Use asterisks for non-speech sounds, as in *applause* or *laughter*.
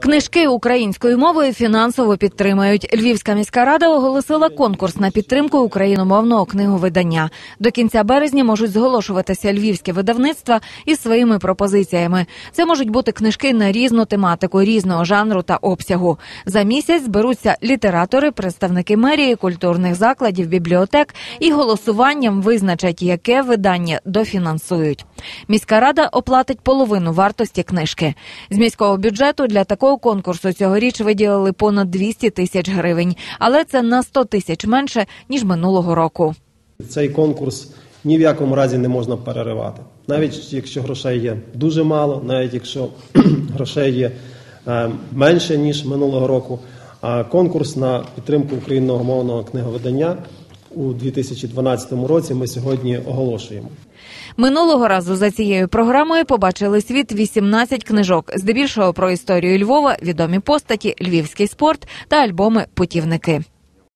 Книжки українською мовою фінансово підтримають. Львівська міська рада оголосила конкурс на підтримку україномовного книговидання. До кінця березня можуть зголошуватися львівські видавництва із своїми пропозиціями. Це можуть бути книжки на різну тематику, різного жанру та обсягу. За місяць зберуться літератори, представники мерії, культурних закладів, бібліотек і голосуванням визначать, яке видання дофінансують. Міська рада оплатить половину вартості книжки. З міського бюджету для такого конкурсу цьогоріч виділили понад 200 тисяч гривень, але це на 100 тисяч менше ніж минулого року. Цей конкурс ні в якому разі не можна переривати. Навіть якщо грошей є дуже мало, навіть якщо *clears throat* грошей є е, менше ніж минулого року. А конкурс на підтримку україномовного книговидання у 2012 році ми сьогодні оголошуємо. Минулого разу за цією програмою побачили світ 18 книжок, здебільшого про історію Львова, відомі постаті, львівський спорт та альбоми Путівники.